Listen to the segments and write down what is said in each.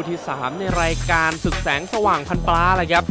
คู่ที่ 3 ในรายการศึกแสงสว่างพันปลาเลยครับ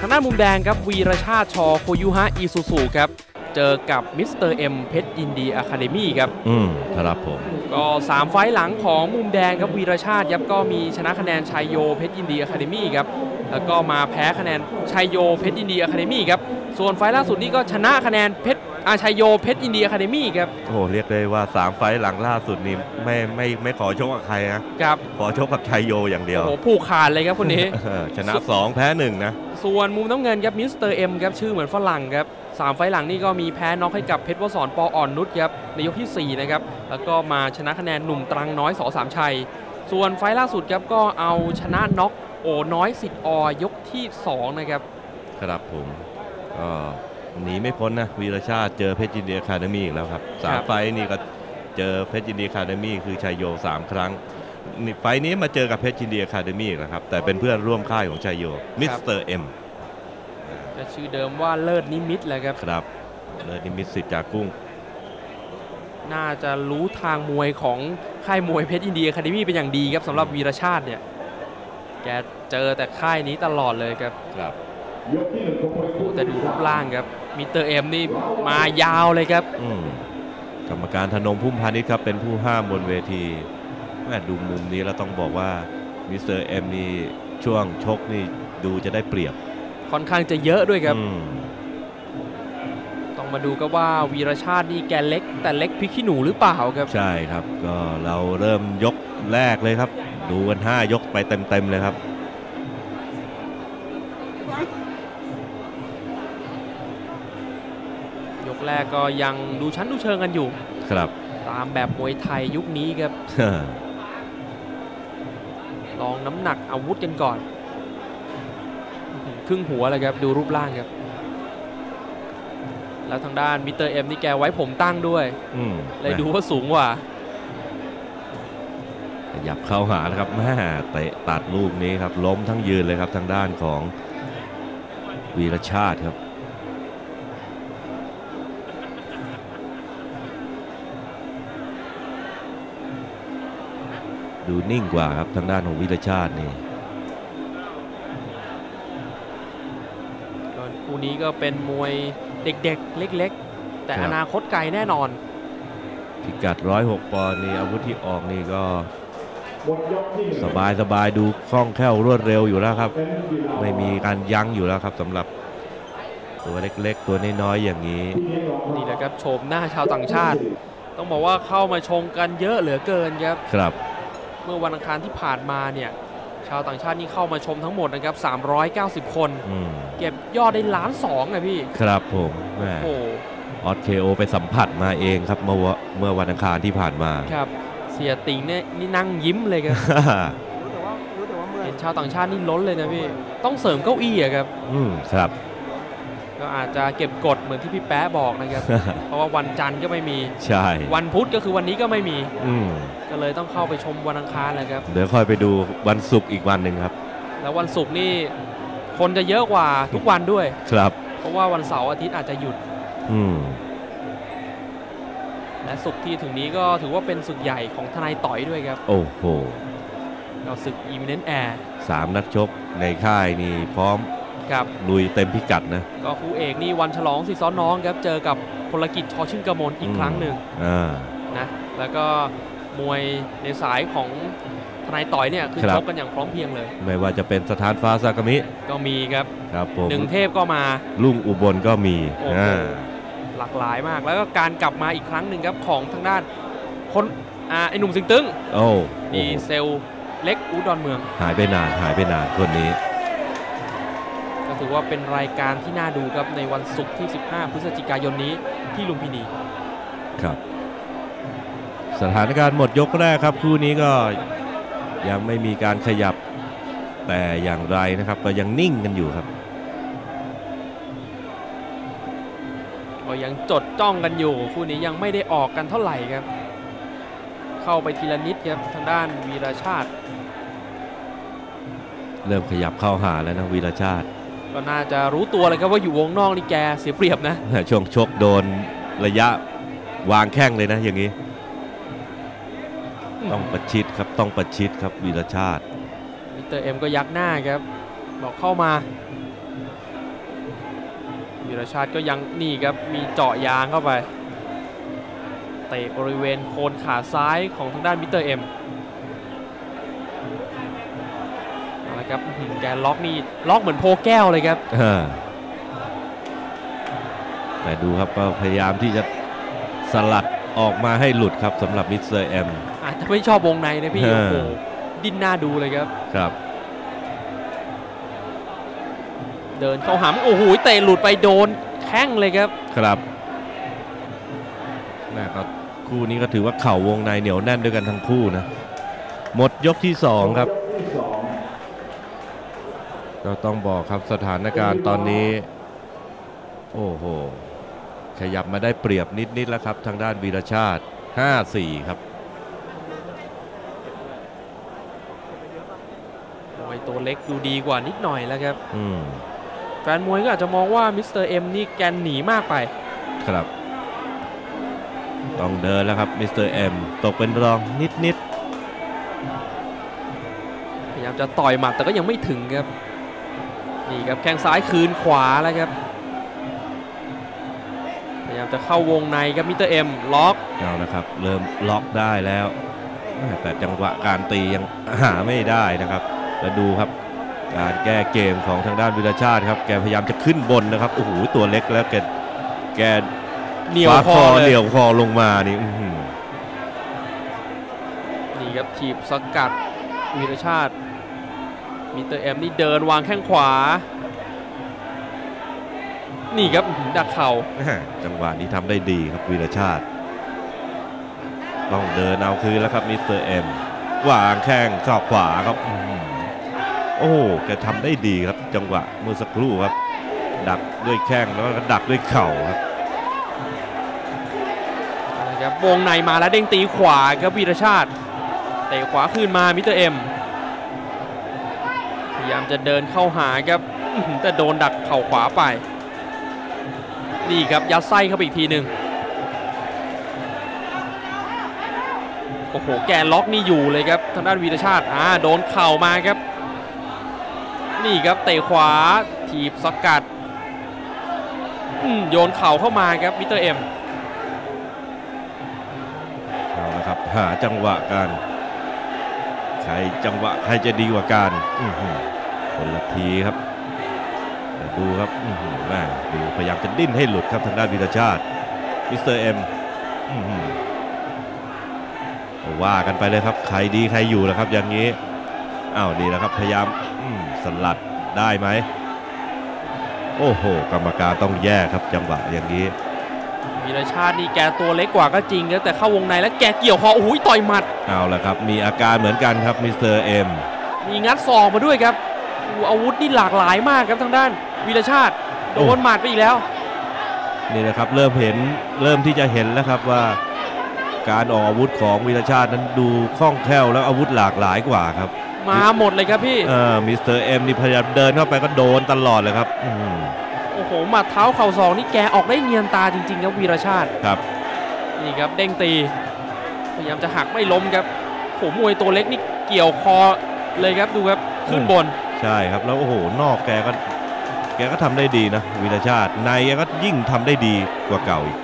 ทางด้านมุมแดงครับวีรชาติชอโคยุฮะอีซูซูครับเจอกับมิสเตอร์เอ็มเพชรยินดีอะคาเดมี่ครับ อืมครับผม ก็ 3 ไฟล์หลังของมุมแดงครับวีรชาติครับก็มีชนะคะแนนชัยโยเพชรยินดีอะคาเดมี่ครับ แล้วก็มาแพ้คะแนนชัยโยเพชรยินดีอะคาเดมี่ครับ ส่วนไฟล์ล่าสุดนี่ก็ชนะคะแนนเพชร อาชัยโยเพชรยินดีอะคาเดมี่ครับโอ้เรียกได้ว่า 3 ไฟล์หลังล่าสุดนี่ไม่ไม่ไม่ขอชกกับใครนะครับขอชกกับชัยโยอย่างเดียวโอ้โหผูกขาดเลยครับคนนี้เออชนะ 2 แพ้1นะส่วนมุมน้ำเงินครับมิสเตอร์เอ็มครับชื่อเหมือนฝรั่งครับสามไฟล์หลังนี่ก็มีแพ้น็อกให้กับเพชรวสรปออ่อนนุชครับในยกที่ 4 นะครับ แล้วก็มาชนะคะแนนหนุ่มตรังน้อยสอสามชัย ส่วนไฟล์ล่าสุดครับก็เอาชนะน็อกโอน้อยสิทธิ์ออยกที่ 2 นะครับ ครับผมก็ หนีไม่พ้นนะวีรชาติเจอเพชรยินดีอะคาเดมี่อีกแล้วครับสามครับไฟล์นี่ก็เจอเพชรยินดีอะคาเดมี่คือชัยโย3ครั้งนี่ไฟล์นี้มาเจอกับเพชรยินดีอะคาเดมี่อีกแล้วครับแต่เป็นเพื่อนร่วมค่ายของชัยโยมิสเตอร์เอ็มจะชื่อเดิมว่าเลิศนิมิตแหละครับครับเลยนิมิตสิทธิ์จากกุ้ง น่าจะรู้ทางมวยของค่ายมวยเพชรอินเดียคาเดมี่เป็นอย่างดีครับสำหรับวีรชาติเนี่ยแกเจอแต่ค่ายนี้ตลอดเลยครับครับโอ้โหแต่ดูรูปร่างครับ มิสเตอร์เอ็มนี่มายาวเลยครับอืมกรรมการธนงพุ่มพาณิชย์ครับเป็นผู้ห้ามบนเวทีแม่ดูมุมนี้แล้วต้องบอกว่ามิสเตอร์เอ็มนี่ช่วงชกนี่ดูจะได้เปรียบ ค่อนข้างจะเยอะด้วยครับอืมต้องมาดูก็ว่าวีรชาตินี่แกเล็ก แต่เล็กพริกขี้หนูหรือเปล่าครับ ใช่ครับ ก็เราเริ่มยกแรกเลยครับ ดูกัน 5 ยกไปเต็มๆเลยครับ แรกก็ยังดูชั้นดูเชิงกันอยู่ ครับ ตามแบบมวยไทยยุคนี้ครับ ลองน้ำหนักอาวุธกันก่อนอื้อหือครึ่งหัวเลยครับ ดูรูปร่างครับ แล้วทางด้านมิสเตอร์เอ็มนี่แกไว้ผมตั้งด้วยอืมเลยดูว่าสูงกว่าขยับเข้าหาแล้วครับแม่เตะตัดลูกนี้ครับ ล้มทั้งยืนเลยครับทางด้านของวีรชาติครับ ดูนิ่งกว่าครับทางด้านของวีรชาตินี่ก็คู่นี้ก็เป็นมวยเด็กๆ เล็กๆ แต่ครับอนาคตไกลแน่นอน พิกัด 106 ปอนด์นี่อาวุธที่ออกนี่ก็สบายสบายๆดูคล่องแคล่วรวดเร็วอยู่แล้วครับ ไม่มีการยั้งอยู่แล้วครับสำหรับตัวเล็กๆ ตัวน้อยๆอย่างนี้นี่แหละครับโฉมหน้าชาวต่างชาติ ต้องบอกว่าเข้ามาชงกันเยอะเหลือเกินครับครับ เมื่อวันอังคารที่ผ่านมาเนี่ยชาวต่างชาตินี่เข้ามาชมทั้งหมดนะครับ 390 คนอืมเก็บยอดได้ล้านสองอะพี่ ครับผมแม่โอ้โหออสเคโอไปสัมผัสมาเองครับเมื่อวะเมื่อวันอังคารที่ผ่านมาครับ เสียติงเนี่ยนี่นั่งยิ้มเลยครับรู้แต่ว่ารู้แต่ว่าเมื่อยเห็นชาวต่างชาตินี่ล้นเลยนะพี่ ต้องเสริมเก้าอี้อะครับ อืมครับ ก็อาจจะเก็บกดเหมือนที่พี่แป๊ะบอกนะครับ เพราะว่าวันจันทร์ก็ไม่มี ใช่ วันพุธก็คือวันนี้ก็ไม่มีอืมก็เลยต้องเข้าไปชมวันอังคารแหละครับ เดี๋ยวค่อยไปดูวันศุกร์อีกวันหนึ่งครับ แล้ววันศุกร์นี่คนจะเยอะกว่าทุกวันด้วย ครับ เพราะว่าวันเสาร์อาทิตย์อาจจะหยุด อืมและศุกร์ที่ถึงนี้ก็ถือว่าเป็นศึกใหญ่ของทนายต่อยด้วยครับ โอ้โห เราศึกอีมิเนนแอร์สามนักชกในค่ายนี่พร้อม ครับลุยเต็มพิกัดนะ ก็คู่เอกนี่วันฉลองสีซ้อนน้องครับ เจอกับพลกิจชอชื่นกมลอีกครั้งหนึ่งอ่านะแล้วก็มวยในสายของทนายต่อยเนี่ยคือครับชกกันอย่างพร้อมเพรียงเลย ไม่ว่าจะเป็นสถานฟ้าซากามิ ก็มีครับครับผมหนึ่งเทพก็มาลุงอุบลก็มีโอ้โหอ่าหลากหลายมาก แล้วก็การกลับมาอีกครั้งหนึ่งครับของทางด้านคนอ่าไอหนุ่มสิงตึงโอ้ดีโอ้เซลเล็กอูดอนเมือง หายไปนานหายไปนานคนนี้ก็ ถือว่าเป็นรายการที่น่าดูครับในวันศุกร์ที่ 15 พฤศจิกายนนี้ที่ลุมพินีครับ สถานการณ์หมดยกแรกครับ คู่นี้ก็ยังไม่มีการขยับแต่อย่างไรนะครับก็ยังนิ่งกันอยู่ครับก็ยังจดจ้องกันอยู่ คู่นี้ยังไม่ได้ออกกันเท่าไหร่ครับ เข้าไปทีละนิดครับทางด้านวีรชาติ เริ่มขยับเข้าหาแล้วนะวีรชาติ ก็น่าจะรู้ตัวเลยครับว่าอยู่วงนอกนี่แกเสียเปรียบนะช่วงชกโดนระยะวางแข้งเลยนะอย่างนี้ ต้องประชิดครับต้องประชิดครับวีรชาติมิสเตอร์เอ็มก็ยักหน้าครับ บอกเข้ามาวีรชาติก็ยังนี่ครับมีเจาะยางเข้าไปเตะบริเวณโคนขาซ้ายของทางด้านมิสเตอร์เอ็ม เอาละครับอื้อหือแกล็อกนี่ล็อกเหมือนโพแก้วเลยครับเออแต่ดูครับก็พยายามที่จะสลัดออกมาให้หลุดครับสำหรับมิสเตอร์เอ็มอาจจะไม่ชอบวงในนะพี่เออโอ้โหดิ้นหน้าดูเลยครับครับ เดินเข้าหามโอ้โหเตะหลุดไปโดนแข้งเลยครับครับแม่ก็คู่นี้ก็ถือว่าเข่าวงในเหนียวแน่นด้วยกันทั้งคู่นะ หมดยกที่สองครับ ก็ต้องบอกครับสถานการณ์ตอนนี้ โอ้โห ขยับมาได้เปรียบนิด ๆ แล้วครับ ทางด้านวีรชาติ 5-4 ครับมวยตัวเล็กดูดีกว่านิดหน่อยแล้วครับอืมแฟนมวยก็อาจจะมองว่ามิสเตอร์เอ็มนี่แกนหนีมากไป ครับ ต้องเดินแล้วครับมิสเตอร์เอ็มตกเป็นรองนิดพยายามจะต่อยหมัดแต่ก็ยังไม่ถึงครับ นี่ครับแข้งซ้ายคืนขวาแล้วครับพยายามจะเข้าวงในครับมิสเตอร์เอ็มล็อกๆเอานะครับเริ่มล็อกได้แล้วแม่แต่จังหวะการตียังหาไม่ได้นะครับแล้วดูครับการแก้เกมของทางด้านวิรชาติครับแกพยายามจะขึ้นบนนะครับโอ้โหตัวเล็กแล้วแกแกเหนียวฟ้าคอเลเหนียยวคอลงมานี่อื้อหือนี่ครับถีบสกัดวีรชาติ มิสเตอร์เอ็มนี่เดินวางแข้งขวา นี่ครับอื้อหือดักเข่าแม่จังหวะนี้ทำได้ดีครับวีรชาติ ต้องเดินเอาคืนแล้วครับมิสเตอร์เอ็มวางแข้งชอบขวาครับอื้อหือโอ้โหแกทำได้ดีครับ จังหวะเมื่อสักครู่ครับ ดักด้วยแข้งแล้วก็ดักด้วยเข่าครับนะครับวงในมาแล้วเด้งตีขวาครับวีรชาติเตะขวาคืนมามิสเตอร์เอ็มพยายามจะเดินเข้าหาครับแต่โดนดักเข่าขวาไป นี่ครับยัดไส้เข้าไปอีกทีหนึ่งโอ้โหแกนล็อกนี่อยู่เลยครับทางด้านวีรชาติอ่าโดนเข่ามาครับ นี่ครับเตะขวาถีบสกัดอืมโยนเข่าเข้ามาครับมิสเตอร์เอ็มเอาละครับหาจังหวะกันใครจังหวะใครจะดีกว่ากันอื คนละทีครับแต่ดูครับอื้อหือแม่ดูพยายามจะดิ้นให้หลุดครับทางด้านวีรชาติมิสเตอร์เอ็มอื้อหือว่ากันไปเลยครับ ใครดีใครอยู่แล้วครับ อย่างนี้อ้าวดีแล้วครับพยายามอืมสลัดได้ไหมโอ้โห กรรมการต้องแยกครับจังหวะอย่างนี้วีรชาตินี่แกตัวเล็กกว่าก็จริงครับแต่เข้าวงในแล้วแกเกี่ยวคอโอ้โหต่อยหมัดเอาละครับ มีอาการเหมือนกันครับมิสเตอร์เอ็มมีงัดศอกมาด้วยครับโอ้โหอาวุธนี่หลากหลายมากครับทางด้านวีรชาติโดนหมัดไปอีกแล้วนี่นะครับเริ่มเห็นเริ่มที่จะเห็นแล้วครับว่า การออกอาวุธของวีรชาตินั้นดูคล่องแคล่วแล้วอาวุธหลากหลายกว่าครับ มาหมดเลยครับพี่เออมิสเตอร์เอ็มนี่พยายามเดินเข้าไปก็โดนตลอดเลยครับอืมโอ้โหหมัดเท้าเข่าศอกนี่แกออกได้เนียนตาจริงๆครับวีรชาติครับนี่ครับเด้งตี พยายามจะหักไม่ล้มครับโอ้โหมวยตัวเล็กนี่เกี่ยวคอเลยครับดูครับขึ้นบน ใช่ครับแล้วโอ้โหนอกแกก็แกก็ทำได้ดีนะวีรชาติในแกก็ยิ่งทำได้ดีกว่าเก่าอีก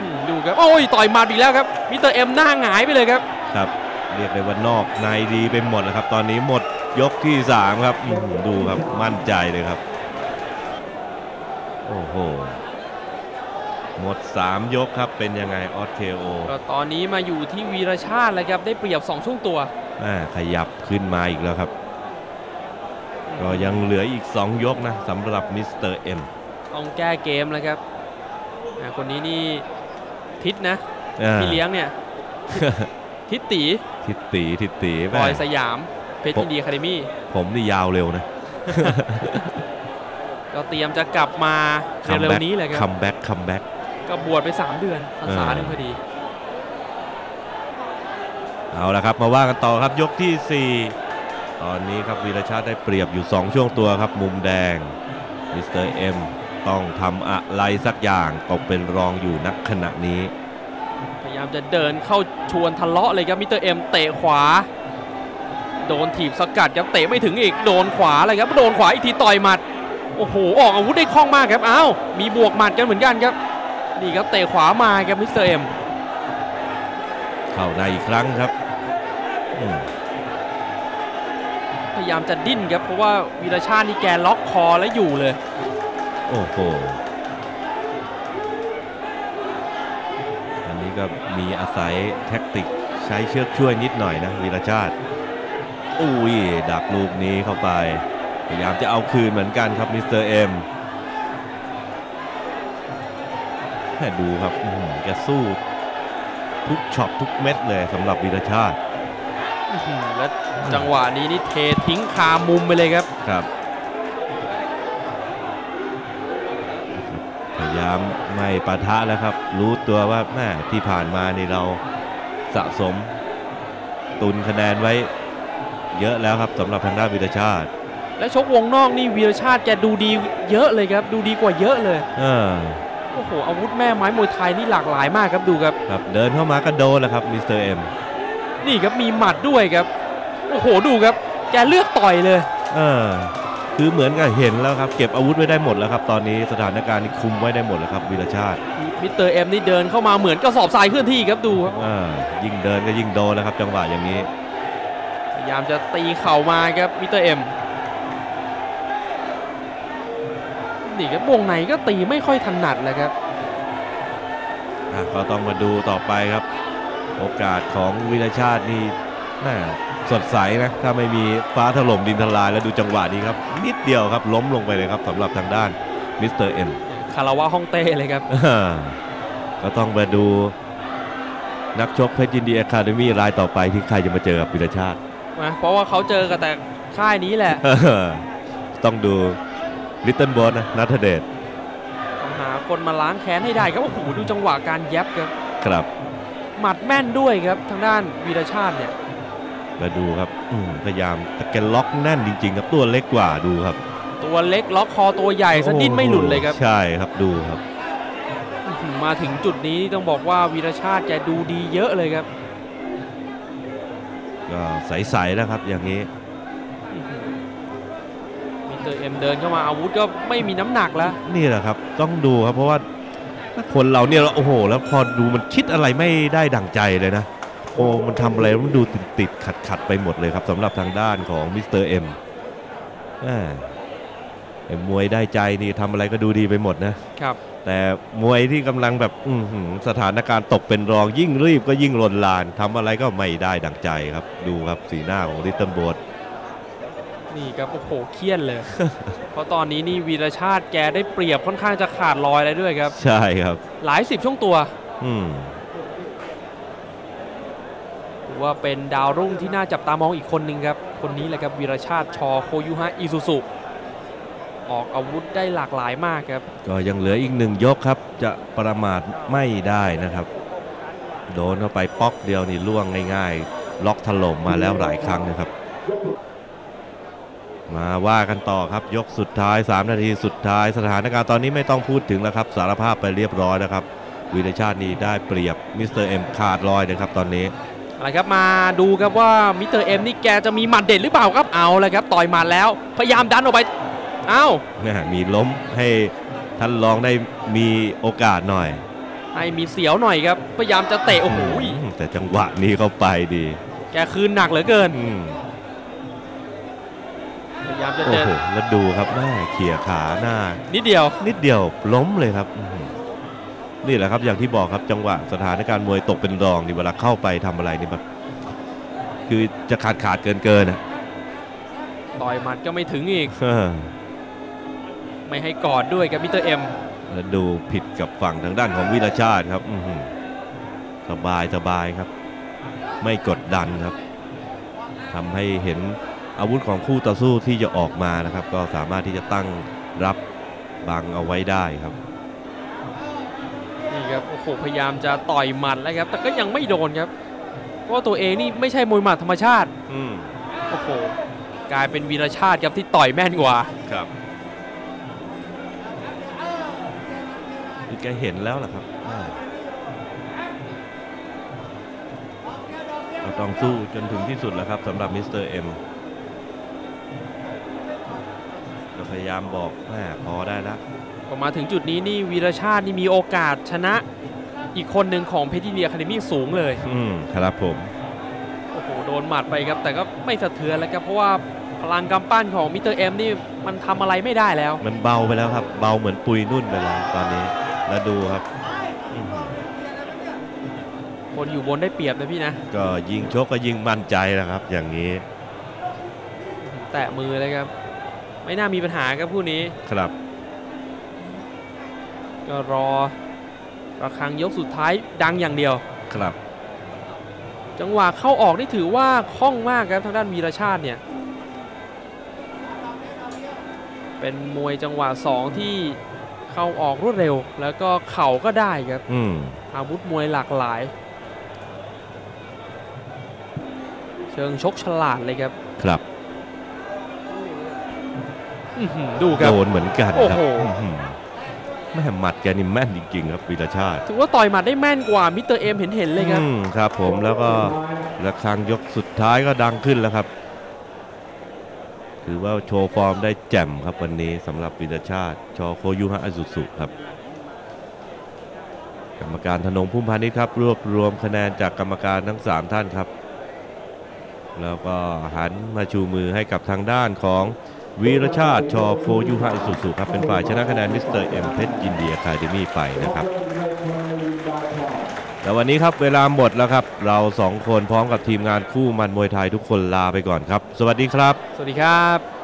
อืมดูครับโอ้ยต่อยหมัดอีกแล้วครับมิสเตอร์เอ็มหน้าหงายไปเลยครับครับเรียกได้ว่านอกในดีไปหมดแล้วครับ ตอนนี้หมดยกที่สามครับอื้อหือดูครับมั่นใจเลยครับโอ้โหหมด 3 ยกครับเป็นยังไงออสเคโอก็ตอนนี้มาอยู่ที่วีรชาติแล้วครับได้เปรียบ 2 ช่วงตัวอ่าขยับขึ้นมาอีกแล้วครับ ก็ยังเหลืออีก 2 ยกนะสำหรับมิสเตอร์เอ็มต้องแก้เกมแล้วครับอ่าคนนี้นี่ทิศนะอ่าพี่เลี้ยงเนี่ย ทิศตีทิตตีทิตตีบแม่อยสยาม เพชรผมยินดีคาเดมี่ผมนี่ยาวเร็วนะ ก็เตรียมจะกลับมาเร็วๆนี้เลยคคัรับมแบ็กคัมแบ็กก็บวชไป 3 เดือนพรรษาเออหนึ่งพอดีเอาละครับ มาว่ากันต่อครับยกทีสี่4 ตอนนี้ครับวีรชาติได้เปรียบอยู่ 2 ช่วงตัวครับ มุมแดงมิสเตอร์เอ็มต้องทำอะไรสักอย่างตกเป็นรองอยู่ณขณะนี้ พยายามจะเดินเข้าชวนทะเลาะเลยครับมิสเตอร์เอ็มเตะขวา โดนถีบสกัดครับเตะไม่ถึงอีกโดนขวาเลยครับโดนขวาอีกทีต่อยหมัดโอ้โหออกอาวุธได้คล่องมากครับอ้าวมีบวกหมัดกันเหมือนกันครับนี่ครับเตะขวามาครับมิสเตอร์เอ็มเข้าในอีกครั้งครับ พยายามจะดิ้นครับ เพราะว่าวีรชาตินี่แกล็อกคอแล้วอยู่เลย โอ้โห อันนี้ก็มีอาศัยแท็กติกใช้เชือกช่วยนิดหน่อยนะวีรชาติ อุ้ยดักลูกนี้เข้าไป พยายามจะเอาคืนเหมือนกันครับมิสเตอร์เอ็มแค่ดูครับแกสู้ทุกช็อตทุกเม็ดเลยสำหรับวีรชาติ และจังหวะนี้นี่เททิ้งคามุมไปเลยครับครับ พยายามไม่ปะทะแล้วครับ รู้ตัวว่าแม่ที่ผ่านมานี่เราสะสม ตุนคะแนนไว้ เยอะแล้วครับสำหรับทางด้านวิรชาติ และชกวงนอกนี่วีรชาติแกดูดีเยอะเลยครับ ดูดีกว่าเยอะเลยเออโอ้โหอาวุธแม่ไม้มวยไทยนี่หลากหลายมากครับดูครับครับ เดินเข้ามาก็โดนแล้วครับมิสเตอร์เอ็มนี่ครับมีหมัดด้วยครับ โอ้โหดูครับ แกเลือกต่อยเลยเออคือเหมือนกับเห็นแล้วครับ เก็บอาวุธไว้ได้หมดแล้วครับ ตอนนี้สถานการณ์นี่คุมไว้ได้หมดแล้วครับวิรชาติมิสเตอร์เอ็มนี่เดินเข้ามาเหมือนกระสอบทรายเคลื่อนที่ครับดูครับเออยิ่งเดินก็ยิ่งโดนแล้วครับ จังหวะอย่างนี้พยายามจะตีเข่ามาครับมิสเตอร์เอ็มนี่ครับวงในก็ตีไม่ค่อยถนัดเลยครับอะก็ต้องมาดูต่อไปครับ โอกาสของวิรชาตินี่น่า สดใสนะถ้าไม่มีฟ้าถล่มดินทลายแล้วดูจังหวะนี้ครับ นิดเดียวครับล้มลงไปเลยครับสำหรับทางด้านมิสเตอร์เอ็มคาราวะฮ่องเต้เลยครับ ก็ต้องมาดูนักชกเพชรยินดีอะคาเดมี่รายต่อไปที่ใครจะมาเจอกับวิรชาตินะเพราะว่าเขาเจอกันแต่ค่ายนี้แหละ ต้องดูลิตเติ้ลบอสนะนัทเดชต้องหาคนมาล้างแค้นให้ได้ครับโอ้โหดูจังหวะการแยบครับ ครับ หมัดแม่นด้วยครับทางด้านวีรชาติเนี่ย ก็ดูครับอืมพยายามแต่แกล็อกแน่นจริง ๆ ครับตัวเล็กกว่าดูครับ ตัวเล็กล็อกคอตัวใหญ่สะดิ้นไม่หลุดเลยครับ ใช่ครับดูครับอื้อหือมาถึงจุดนี้ต้องบอกว่าวีรชาติแกดูดีเยอะเลยครับก็ใสๆนะครับอย่างนี้อื้อหือมิสเตอร์เอ็มเดินเข้ามาอาวุธก็ไม่มีน้ำหนักแล้ว นี่แหละครับ ต้องดูครับเพราะว่าคนเราเนี่ยโอ้โห แล้วพอดูมันคิดอะไรไม่ได้ดั่งใจเลยนะ โอ้มันทำอะไรมันดูติดติดขัดขัดๆไปหมดเลยครับสำหรับทางด้านของมิสเตอร์เอ็มแหม่ไอ้มวยได้ใจนี่ทำอะไรก็ดูดีไปหมดนะครับ แต่มวยที่กำลังแบบอื้อหือสถานการณ์ตกเป็นรองยิ่งรีบก็ยิ่งลนลานทำอะไรก็ไม่ได้ดั่งใจครับ ดูครับสีหน้าของลิตเติ้ลโบดนี่ครับโอ้โหเครียดเลย เพราะตอนนี้นี่วีรชาติแกได้เปรียบค่อนข้างจะขาดลอยเลยด้วยครับ ใช่ครับ หลายสิบช่วงตัว อืม ถือว่าเป็นดาวรุ่งที่น่าจับตามองอีกคนหนึ่งครับ คนนี้แหละครับวีรชาติชอโคยุฮะอิซูซุออกอาวุธได้หลากหลายมากครับ ก็ยังเหลืออีกหนึ่งยกครับ จะประมาทไม่ได้นะครับ โดนเข้าไปป๊อกเดียวนี่ล่วงง่ายๆ ล็อกถล่มมาแล้วหลายครั้งนะครับ มาว่ากันต่อครับยกสุดท้าย 3 นาทีสุดท้าย สถานการณ์ตอนนี้ไม่ต้องพูดถึงแล้วครับ สารภาพไปเรียบร้อยนะครับวีรชาตินี่ได้เปรียบมิสเตอร์เอ็มขาดลอยนะครับตอนนี้ อะไรครับมาดูครับว่ามิสเตอร์เอ็มนี่แกจะมีหมัดเด็ดหรือเปล่าครับเอาเลยครับต่อยหมัดแล้ว พยายามดันออกไปเอ้าแม่มีล้มให้ท่านรองได้มีโอกาสหน่อย ให้มีเสียวหน่อยครับ พยายามจะเตะโอ้โหอืมแต่จังหวะนี้เข้าไปดี แกคืนหนักเหลือเกินอืมพยายามจะโอ้เดินโหแล้วดูครับแม่เขี่ยขาหน้า นิดเดียว นิดเดียวล้มเลยครับอื้อหือ นี่แหละครับอย่างที่บอกครับจังหวะสถานการณ์มวยตกเป็นรองนี่เวลาเข้าไปทำอะไรนี่แบบคือจะขาดขาดเกินเกินอะต่อยหมัดก็ไม่ถึงอีกเออไม่ให้กอดด้วยครับมิสเตอร์เอ็มแล้วดูผิดกับฝั่งทางด้านของวิรชาติครับอื้อหือสบายสบายครับ ไม่กดดันครับทำให้เห็นอาวุธของคู่ต่อสู้ที่จะออกมานะครับ ก็สามารถที่จะตั้งรับบังเอาไว้ได้ครับนี่ครับ โอ้โหพยายามจะต่อยหมัดแล้วครับ แต่ก็ยังไม่โดนครับ เพราะว่าตัวเองนี่ไม่ใช่มวยหมัดธรรมชาติอืมโอ้โหกลายเป็นวีรชาติครับที่ต่อยแม่นกว่าครับคือแกเห็นแล้วล่ะครับอ่าก็ก็ต้องสู้จนถึงที่สุดแล้วครับสำหรับมิสเตอร์เอ็มก็พยายามบอกแม่พอได้แล้ว พอมาถึงจุดนี้นี่วีรชาตินี่มีโอกาสชนะอีกคนหนึ่งของเพชรยินเดียคาเดมี่สูงเลย อืมครับผม โอ้โหโดนหมัดไปครับ แต่ก็ไม่สะเทือนแล้วครับเพราะว่าพลังกำปั้นของมิสเตอร์เอ็มนี่มันทำอะไรไม่ได้แล้ว มันเบาไปแล้วครับ เบาเหมือนปุยนุ่นไปแล้วตอนนี้ แล้วดูครับอื้อหือคนอยู่บนได้เปรียบนะพี่นะ ก็ยิงชกก็ยิงมั่นใจแล้วครับ อย่างนี้ แตะมือเลยครับ ไม่น่ามีปัญหาครับคู่นี้ ครับ ก็รอระฆังยกสุดท้ายดังอย่างเดียว ครับ จังหวะเข้าออกนี่ถือว่าคล่องมากครับทางด้านวีรชาติเนี่ย เป็นมวยจังหวะสองที่เข้าออกรวดเร็ว แล้วก็เข่าก็ได้ครับอืมอาวุธมวยหลากหลาย เชิงชกฉลาดเลยครับ ครับอื้อหือดูครับโดนเหมือนกันครับโอ้โหอื้อหือ แม่หมัดแกนี่แม่นจริงๆครับวีรชาติ ถือว่าต่อยหมัดได้แม่นกว่ามิสเตอร์เอ็มเห็นเห็นๆเลยครับอืมครับผมแล้วก็ระฆังยกสุดท้ายก็ดังขึ้นแล้วครับ ถือว่าโชว์ฟอร์มได้แจ่มครับวันนี้สำหรับวิรชาติ ชอโคยุฮะอสุสุครับกรรมการธนงพุ่มพานิชครับรวบรวมคะแนนจากกรรมการทั้ง 3 ท่านครับ แล้วก็หันมาชูมือให้กับทางด้านของ วีรชาติชอโฟยุฮะอสุสุครับ เป็นฝ่ายชนะคะแนนมิสเตอร์เอ็มเพชรยินเดียคาเดมี่ไปนะครับ แต่วันนี้ครับเวลาหมดแล้วครับ เราสองคนพร้อมกับทีมงานคู่มันมวยไทยทุกคนลาไปก่อนครับ สวัสดีครับ สวัสดีครับ